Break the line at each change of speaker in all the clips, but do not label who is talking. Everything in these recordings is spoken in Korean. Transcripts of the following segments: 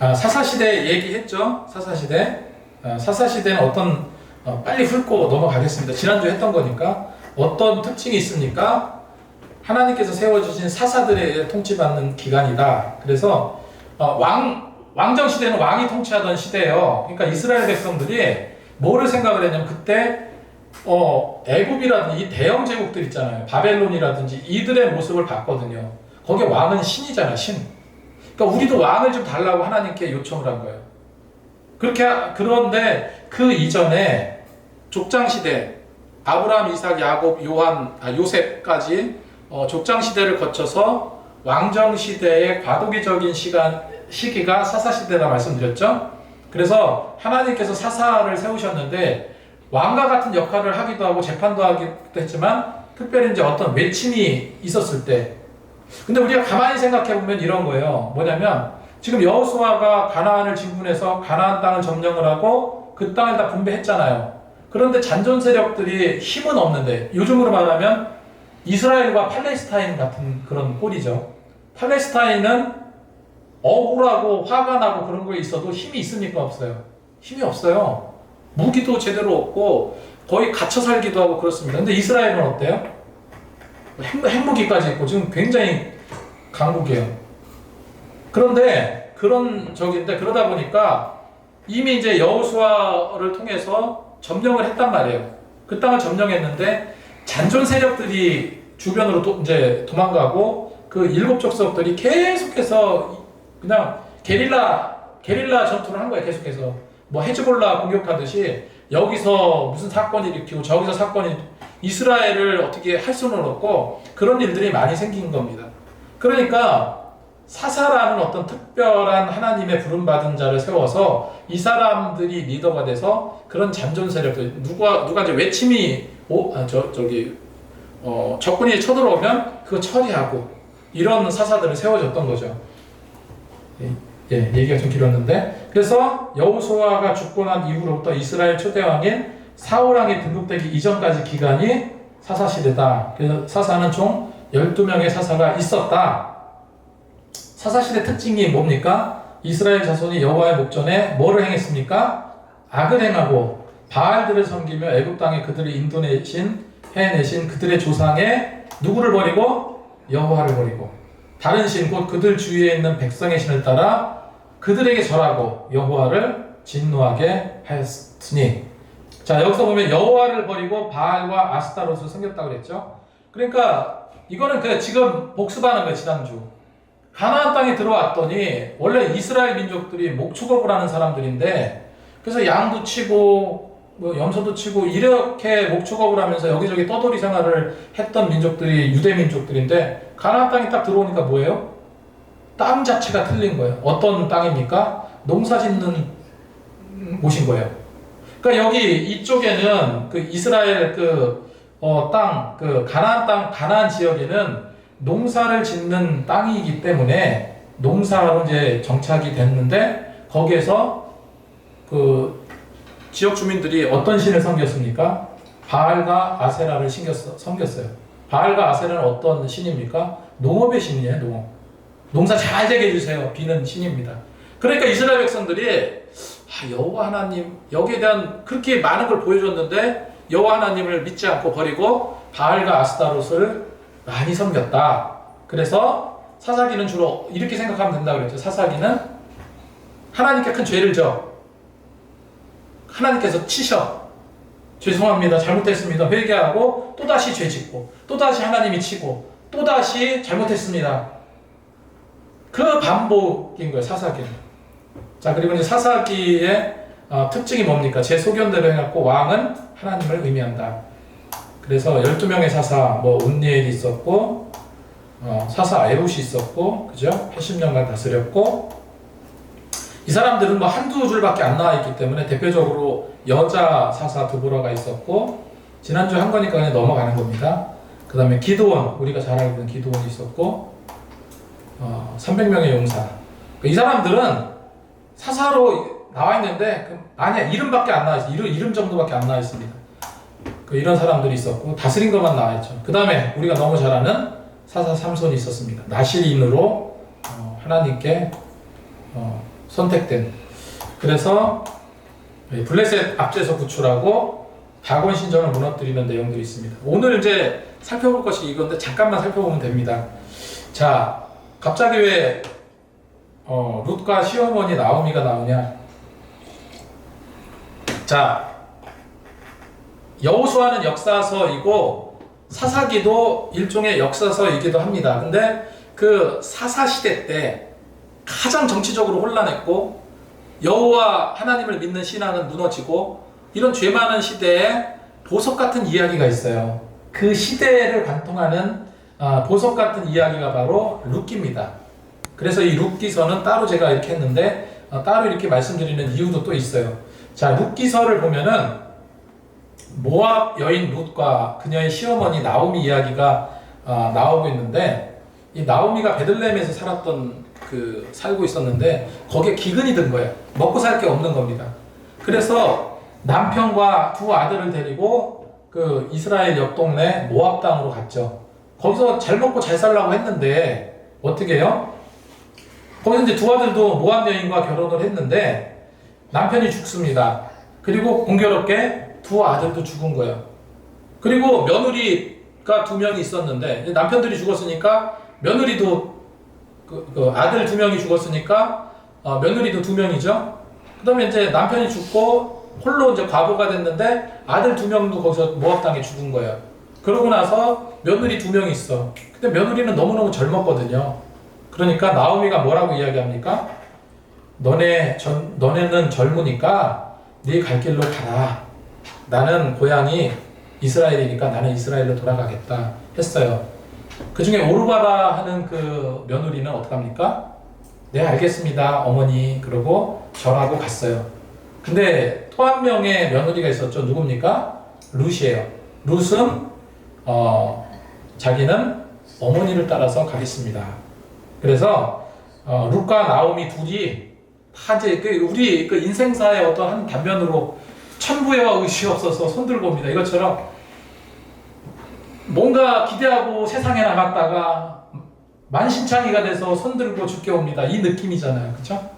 아, 사사시대 얘기했죠. 사사시대. 아, 사사시대는 어떤 어, 빨리 훑고 넘어가겠습니다. 지난주에 했던 거니까 어떤 특징이 있습니까? 하나님께서 세워주신 사사들의 통치받는 기간이다. 그래서 어, 왕 왕정 시대는 왕이 통치하던 시대예요. 그러니까 이스라엘 백성들이 뭐를 생각을 했냐면 그때 어, 애굽이라든지 이 대영 제국들 있잖아요. 바벨론이라든지 이들의 모습을 봤거든요. 거기에 왕은 신이잖아요. 신. 그러니까 우리도 왕을 좀 달라고 하나님께 요청을 한 거예요. 그렇게 하- 그런데 그 이전에 족장 시대 아브라함, 이삭, 야곱, 요한, 아, 요셉까지 어, 족장 시대를 거쳐서 왕정 시대의 과도기적인 시간 시기가 사사 시대라 말씀드렸죠. 그래서 하나님께서 사사를 세우셨는데 왕과 같은 역할을 하기도 하고 재판도 하기도 했지만 특별히 이제 어떤 외침이 있었을 때 근데 우리가 가만히 생각해 보면 이런 거예요. 뭐냐면 지금 여호수아가 가나안을 진군해서 가나안 땅을 점령을 하고 그 땅을 다 분배했잖아요. 그런데 잔존 세력들이 힘은 없는데 요즘으로 말하면 이스라엘과 팔레스타인 같은 그런 꼴이죠. 팔레스타인은 억울하고 화가 나고 그런 거에 있어도 힘이 있습니까 없어요? 힘이 없어요. 무기도 제대로 없고 거의 갇혀 살기도 하고 그렇습니다. 근데 이스라엘은 어때요? 핵, 핵무기까지 있고 지금 굉장히 강국이에요. 그런데 그런 적인데 그러다 보니까 이미 이제 여호수아를 통해서 점령을 했단 말이에요. 그 땅을 점령했는데 잔존 세력들이 주변으로 도, 이제 도망가고 그 일곱 족속들이 계속해서 그냥 게릴라 게릴라 전투를 한 거예요. 계속해서 뭐 헤즈볼라 공격하듯이 여기서 무슨 사건이 일으키고 저기서 사건이 이스라엘을 어떻게 할 수는 없고 그런 일들이 많이 생긴 겁니다. 그러니까 사사라는 어떤 특별한 하나님의 부름받은 자를 세워서 이 사람들이 리더가 돼서 그런 잔존 세력들 누가 누가 이제 외침이 오, 아, 저 저기 어, 적군이 쳐들어오면 그거 처리하고 이런 사사들을 세워줬던 거죠. 예, 예, 얘기가 좀 길었는데 그래서 여호수아가 죽고 난 이후로부터 이스라엘 초대 왕인 사울왕이 등극되기 이전까지 기간이 사사 시대다. 그래서 사사는 총 12명의 사사가 있었다. 사사 시대 특징이 뭡니까? 이스라엘 자손이 여호와의 목전에 뭐를 행했습니까? 악을 행하고 바알들을 섬기며 애굽 땅에 그들을 인도내신 해내신 그들의 조상의 누구를 버리고 여호와를 버리고 다른 신 곧 그들 주위에 있는 백성의 신을 따라 그들에게 절하고 여호와를 진노하게 하였으니 자 여기서 보면 여호와를 버리고 바알과 아스타롯을 섬겼다고 그랬죠. 그러니까 이거는 그 지금 복습하는 거예요 지난주. 가나안 땅에 들어왔더니 원래 이스라엘 민족들이 목축업을 하는 사람들인데 그래서 양도 치고 뭐 염소도 치고 이렇게 목축업을 하면서 여기저기 떠돌이 생활을 했던 민족들이 유대 민족들인데 가나안 땅에 딱 들어오니까 뭐예요? 땅 자체가 틀린 거예요. 어떤 땅입니까? 농사 짓는 곳인 거예요. 그러니까 여기 이쪽에는 그 이스라엘 그 어, 땅, 그 가나안 땅, 가나안 지역에는 농사를 짓는 땅이기 때문에 농사로 이제 정착이 됐는데 거기에서 그 지역 주민들이 어떤 신을 섬겼습니까? 바알과 아세라를 신겼어, 섬겼어요. 바알과 아세라는 어떤 신입니까? 농업의 신이에요, 농업. 농사 잘 되게 해주세요. 비는 신입니다. 그러니까 이스라엘 백성들이 아, 여호와 하나님 여기에 대한 그렇게 많은 걸 보여줬는데 여호와 하나님을 믿지 않고 버리고 바알과 아스타롯을 많이 섬겼다. 그래서 사사기는 주로 이렇게 생각하면 된다고 그랬죠. 사사기는 하나님께 큰 죄를 져. 하나님께서 치셔. 죄송합니다. 잘못했습니다. 회개하고 또다시 죄 짓고 또다시 하나님이 치고 또다시 잘못했습니다. 그 반복인 거예요. 사사기는. 자 그리고 이제 사사기의 어, 특징이 뭡니까? 제 소견대로 해갖고 왕은 하나님을 의미한다. 그래서 12명의 사사, 뭐, 운니엘이 있었고, 어, 사사 에롯이 있었고, 그죠? 80년간 다스렸고, 이 사람들은 뭐 한두 줄밖에 안 나와 있기 때문에 대표적으로 여자 사사 드보라가 있었고, 지난주에 한 거니까 그냥 넘어가는 겁니다. 그 다음에 기도원, 우리가 잘 알고 있는 기도원이 있었고, 어, 300명의 용사. 이 사람들은 사사로 나와 있는데, 그 아니야, 이름밖에 안 나와 있어. 이름, 이름 정도밖에 안 나와 있습니다. 그 이런 사람들이 있었고 다스린 것만 나와 있죠. 그 다음에 우리가 너무 잘 아는 사사 삼손이 있었습니다. 나실인으로 어, 하나님께 어, 선택된. 그래서 이 블레셋 앞제서 구출하고 다곤 신전을 무너뜨리는 내용들이 있습니다. 오늘 이제 살펴볼 것이 이건데 잠깐만 살펴보면 됩니다. 자, 갑자기 왜 어, 룻과 시어머니 나오미가 나오냐? 자, 여호수아는 역사서이고 사사기도 일종의 역사서이기도 합니다. 근데 그 사사 시대 때 가장 정치적으로 혼란했고 여호와 하나님을 믿는 신앙은 무너지고 이런 죄 많은 시대에 보석 같은 이야기가 있어요. 그 시대를 관통하는 아, 보석 같은 이야기가 바로 룻기입니다. 그래서 이 룻기서는 따로 제가 이렇게 했는데 어, 따로 이렇게 말씀드리는 이유도 또 있어요. 자, 룻기서를 보면은 모압 여인 룻과 그녀의 시어머니 나오미 이야기가 아, 나오고 있는데 이 나오미가 베들레헴에서 살았던 그 살고 있었는데 거기에 기근이 든 거예요. 먹고 살 게 없는 겁니다. 그래서 남편과 두 아들을 데리고 그 이스라엘 옆 동네 모압 땅으로 갔죠. 거기서 잘 먹고 잘 살라고 했는데 어떻게 해요? 거기서 이제 두 아들도 모압 여인과 결혼을 했는데 남편이 죽습니다. 그리고 공교롭게 두 아들도 죽은 거예요. 그리고 며느리가 두 명이 있었는데 남편들이 죽었으니까 며느리도 그, 그 아들 두 명이 죽었으니까 어, 며느리도 두 명이죠. 그다음에 이제 남편이 죽고 홀로 이제 과부가 됐는데 아들 두 명도 거기서 땅에 죽은 거예요. 그러고 나서 며느리 두 명이 있어. 근데 며느리는 너무너무 젊었거든요. 그러니까 나오미가 뭐라고 이야기합니까? 너네 전 너네는 젊으니까 네 갈 길로 가라. 나는 고향이 이스라엘이니까 나는 이스라엘로 돌아가겠다 했어요. 그 중에 오르바라 하는 그 며느리는 어떡합니까? 네, 알겠습니다, 어머니. 그러고 절하고 갔어요. 근데 또 한 명의 며느리가 있었죠. 누굽니까? 룻이에요. 룻은, 어, 자기는 어머니를 따라서 가겠습니다. 그래서, 어, 룻과 나오미 둘이 다 이제 그 우리 그 인생사의 어떤 한 단면으로 천부와 의시 없어서 손들고 옵니다. 이것처럼 뭔가 기대하고 세상에 나갔다가 만신창이가 돼서 손들고 죽게 옵니다. 이 느낌이잖아요. 그렇죠?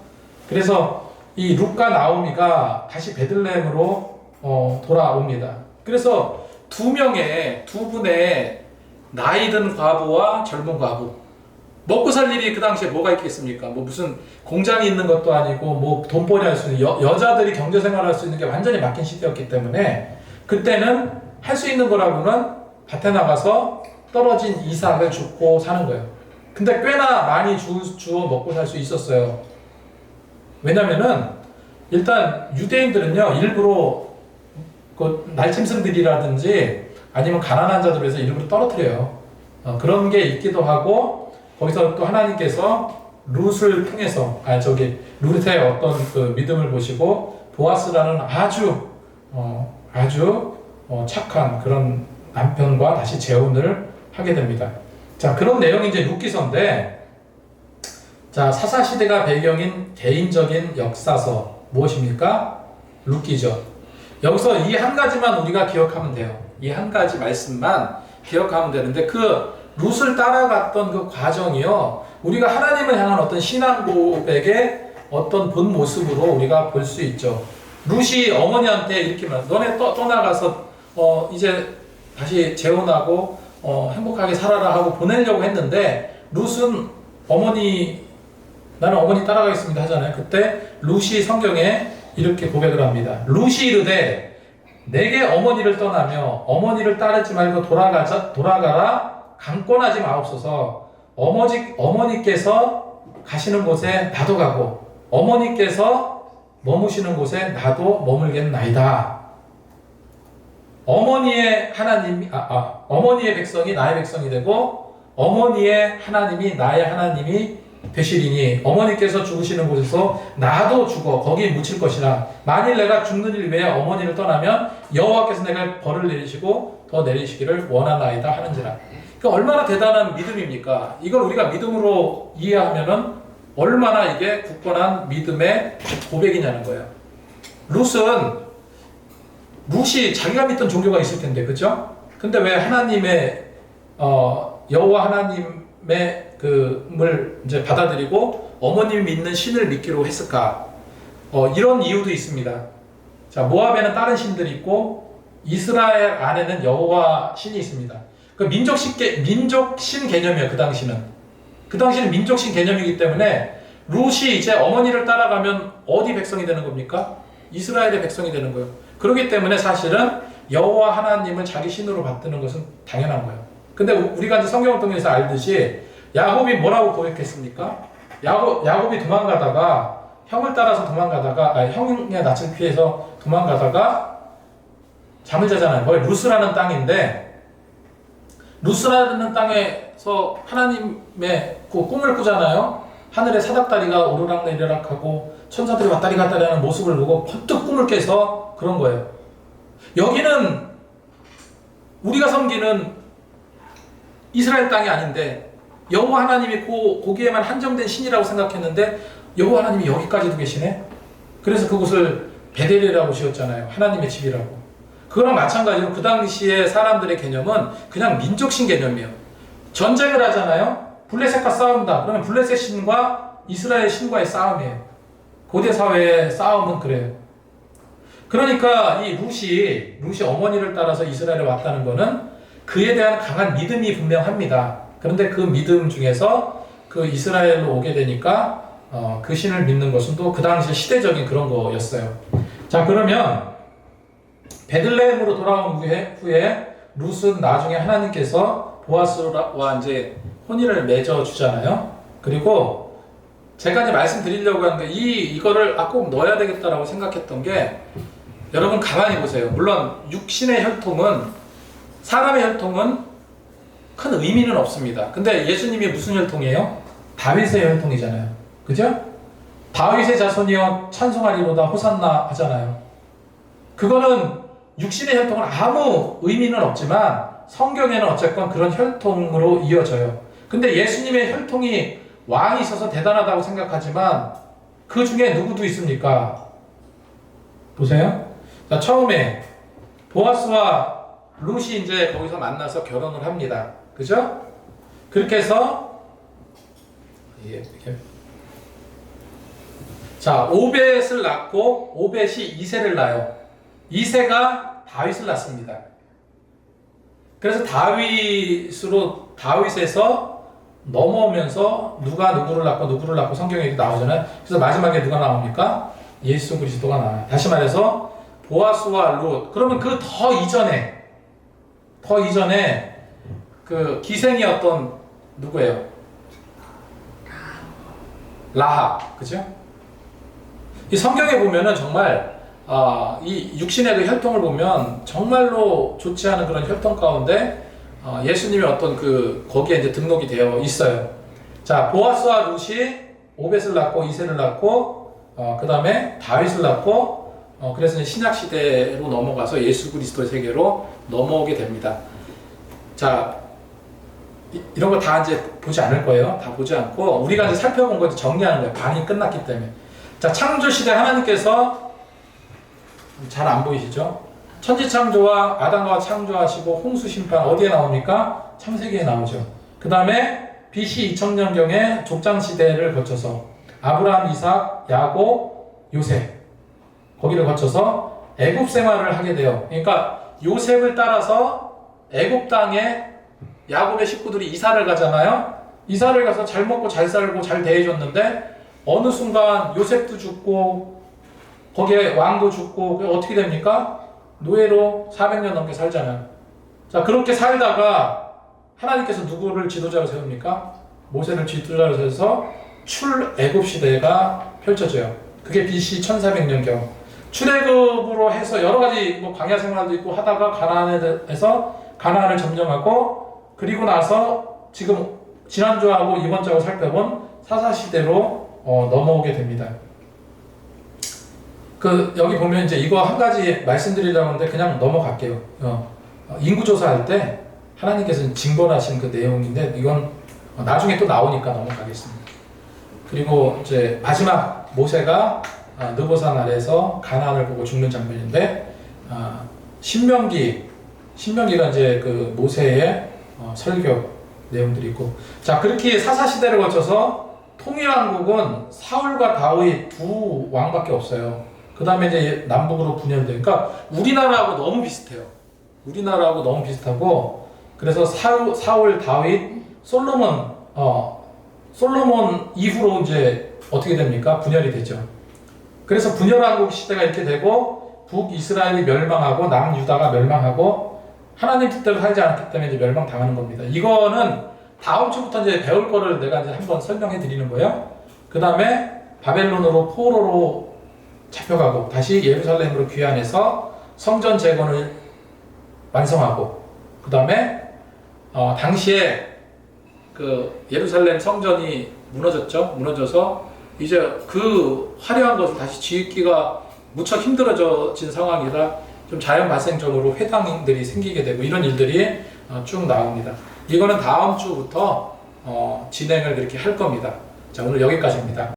그래서 이 룩과 나오미가 다시 베들레헴으로 어, 돌아옵니다. 그래서 두 명의 두 분의 나이든 과부와 젊은 과부 먹고 살 일이 그 당시에 뭐가 있겠습니까? 뭐 무슨 공장이 있는 것도 아니고 뭐 돈벌이 할 수 있는 여, 여자들이 경제 생활할 수 있는 게 완전히 막힌 시대였기 때문에 그때는 할 수 있는 거라고는 밭에 나가서 떨어진 이삭을 줍고 사는 거예요. 근데 꽤나 많이 주, 주워 먹고 살 수 있었어요. 왜냐면은 일단 유대인들은요 일부러 그 날짐승들이라든지 아니면 가난한 자들을 위해서 일부러 떨어뜨려요. 어, 그런 게 있기도 하고 거기서 또 하나님께서 룻을 통해서 아 저기 룻의 어떤 그 믿음을 보시고 보아스라는 아주 어, 아주 어, 착한 그런 남편과 다시 재혼을 하게 됩니다. 자 그런 내용이 이제 룻기서인데 자 사사 시대가 배경인 개인적인 역사서 무엇입니까? 룻기죠. 여기서 이 한 가지만 우리가 기억하면 돼요. 이 한 가지 말씀만 기억하면 되는데 그 룻을 따라갔던 그 과정이요. 우리가 하나님을 향한 어떤 신앙 고백의 어떤 본 모습으로 우리가 볼 수 있죠. 룻이 어머니한테 이렇게 말, 너네 떠, 떠나가서 어 이제 다시 재혼하고 어 행복하게 살아라 하고 보내려고 했는데 룻은 어머니 나는 어머니 따라가겠습니다 하잖아요. 그때 룻이 성경에 이렇게 고백을 합니다. 룻이 이르되 내게 어머니를 떠나며 어머니를 따르지 말고 돌아가자 돌아가라 강권하지 마옵소서. 어머니 어머니께서 가시는 곳에 나도 가고 어머니께서 머무시는 곳에 나도 머물겠나이다. 어머니의 하나님이 아, 아 어머니의 백성이 나의 백성이 되고 어머니의 하나님이 나의 하나님이 되시리니 어머니께서 죽으시는 곳에서 나도 죽어 거기 묻힐 것이라 만일 내가 죽는 일 외에 어머니를 떠나면 여호와께서 내가 벌을 내리시고 더 내리시기를 원하나이다 하는지라 그 얼마나 대단한 믿음입니까? 이걸 우리가 믿음으로 이해하면은 얼마나 이게 굳건한 믿음의 고백이냐는 거예요. 룻은 룻이 자기가 믿던 종교가 있을 텐데 그죠? 근데 왜 하나님의 어, 여호와 하나님의 그을 이제 받아들이고 어머님이 믿는 신을 믿기로 했을까? 어, 이런 이유도 있습니다. 자, 모압에는 다른 신들이 있고 이스라엘 안에는 여호와 신이 있습니다. 그 민족신 개, 민족신 개념이에요. 그 당시는 그 당시는 민족신 개념이기 때문에 룻이 이제 어머니를 따라가면 어디 백성이 되는 겁니까? 이스라엘의 백성이 되는 거예요. 그렇기 때문에 사실은 여호와 하나님을 자기 신으로 받드는 것은 당연한 거예요. 근데 우- 우리가 이제 성경을 통해서 알듯이 야곱이 뭐라고 고백했습니까? 야곱, 야곱이 도망가다가 형을 따라서 도망가다가 아니, 형의 낯을 피해서 도망가다가 잠을 자잖아요. 거기 루스라는 땅인데 루스라는 땅에서 하나님의 그 꿈을 꾸잖아요. 하늘에 사닥다리가 오르락내리락하고 천사들이 왔다리 갔다리 하는 모습을 보고 번뜩 꿈을 깨서 그런 거예요. 여기는 우리가 섬기는 이스라엘 땅이 아닌데 여호와 하나님이 고, 거기에만 한정된 신이라고 생각했는데 여호와 하나님이 여기까지도 계시네. 그래서 그곳을 베델이라고 지었잖아요. 하나님의 집이라고. 그거랑 마찬가지로 그 당시에 사람들의 개념은 그냥 민족신 개념이에요. 전쟁을 하잖아요. 블레셋과 싸운다. 그러면 블레셋 신과 이스라엘 신과의 싸움이에요. 고대 사회의 싸움은 그래요. 그러니까 이 룻이 룻이 어머니를 따라서 이스라엘에 왔다는 거는 그에 대한 강한 믿음이 분명합니다. 그런데 그 믿음 중에서 그 이스라엘로 오게 되니까 어, 그 신을 믿는 것은 또 그 당시 시대적인 그런 거였어요. 자 그러면 베들레헴으로 돌아온 후에, 후에 룻은 나중에 하나님께서 보아스와 이제 혼인을 맺어 주잖아요. 그리고 제가 이제 말씀드리려고 하는데 이 이거를 아 꼭 넣어야 되겠다라고 생각했던 게 여러분 가만히 보세요. 물론 육신의 혈통은 사람의 혈통은 큰 의미는 없습니다. 근데 예수님이 무슨 혈통이에요? 다윗의 혈통이잖아요. 그죠? 다윗의 자손이여 찬송하리로다 호산나 하잖아요. 그거는 육신의 혈통은 아무 의미는 없지만 성경에는 어쨌건 그런 혈통으로 이어져요. 근데 예수님의 혈통이 왕이 있어서 대단하다고 생각하지만 그 중에 누구도 있습니까? 보세요. 자, 처음에 보아스와 룻이 이제 거기서 만나서 결혼을 합니다. 그죠? 그렇게 해서 예. 자, 오벳을 낳고 오벳이 이세를 낳아요. 이세가 다윗을 낳습니다. 그래서 다윗으로 다윗에서 넘어오면서 누가 누구를 낳고 누구를 낳고 성경에 나오잖아요. 그래서 마지막에 누가 나옵니까? 예수 그리스도가 나와요. 다시 말해서 보아스와 룻. 그러면 그 더 이전에 더 이전에 그 기생이었던 누구예요? 라합, 그죠? 이 성경에 보면은 정말 아, 이 육신의 그 혈통을 보면 정말로 좋지 않은 그런 혈통 가운데 어, 예수님의 어떤 그 거기에 이제 등록이 되어 있어요. 자 보아스와 룻이 오벳을 낳고 이세를 낳고 어, 그 다음에 다윗을 낳고 어, 그래서 신약 시대로 넘어가서 예수 그리스도의 세계로 넘어오게 됩니다. 자 이, 이런 거 다 이제 보지 않을 거예요. 다 보지 않고 우리가 이제 살펴본 거 정리하는 거예요. 반이 끝났기 때문에. 자 창조 시대 하나님께서 잘 안 보이시죠? 천지 창조와 아담과 창조하시고 홍수 심판 어디에 나옵니까? 창세기에 나오죠. 그 다음에 BC 2000년경에 족장 시대를 거쳐서 아브라함, 이삭, 야곱, 요셉 거기를 거쳐서 애굽 생활을 하게 돼요. 그러니까 요셉을 따라서 애굽 땅에 야곱의 식구들이 이사를 가잖아요. 이사를 가서 잘 먹고 잘 살고 잘 대해줬는데 어느 순간 요셉도 죽고 거기에 왕도 죽고 어떻게 됩니까? 노예로 400년 넘게 살잖아요. 자 그렇게 살다가 하나님께서 누구를 지도자로 세웁니까? 모세를 지도자로 세워서 출애굽 시대가 펼쳐져요. 그게 BC 1400년경. 출애굽으로 해서 여러 가지 뭐 광야 생활도 있고 하다가 가나안에서 가나안을 점령하고 그리고 나서 지금 지난주하고 이번 주하고 살펴본 사사 시대로 어, 넘어오게 됩니다. 그 여기 보면 이제 이거 한 가지 말씀드리려고 하는데 그냥 넘어갈게요. 어, 어, 인구 조사할 때 하나님께서 징벌하신 그 내용인데 이건 어, 나중에 또 나오니까 넘어가겠습니다. 그리고 이제 마지막 모세가 아, 느보산 아래에서 가나안을 보고 죽는 장면인데 아, 신명기 신명기가 이제 그 모세의 어, 설교 내용들이 있고 자 그렇게 사사 시대를 거쳐서 통일왕국은 사울과 다윗 두 왕밖에 없어요. 그 다음에 이제 남북으로 분열돼. 그러니까 우리나라하고 너무 비슷해요. 우리나라하고 너무 비슷하고 그래서 사울, 사울 다윗, 솔로몬, 어, 솔로몬 이후로 이제 어떻게 됩니까? 분열이 되죠. 그래서 분열왕국 시대가 이렇게 되고 북이스라엘이 멸망하고 남유다가 멸망하고 하나님 뜻대로 살지 않았기 때문에 이제 멸망당하는 겁니다. 이거는 다음 주부터 이제 배울 거를 내가 이제 한번 설명해 드리는 거예요. 그 다음에 바벨론으로 포로로 잡혀가고 다시 예루살렘으로 귀환해서 성전 재건을 완성하고 그 다음에 어, 당시에 그 예루살렘 성전이 무너졌죠. 무너져서 이제 그 화려한 것을 다시 지키기가 무척 힘들어진 상황이라 좀 자연 발생적으로 회당들이 생기게 되고 이런 일들이 어, 쭉 나옵니다. 이거는 다음 주부터 어, 진행을 그렇게 할 겁니다. 자 오늘 여기까지입니다.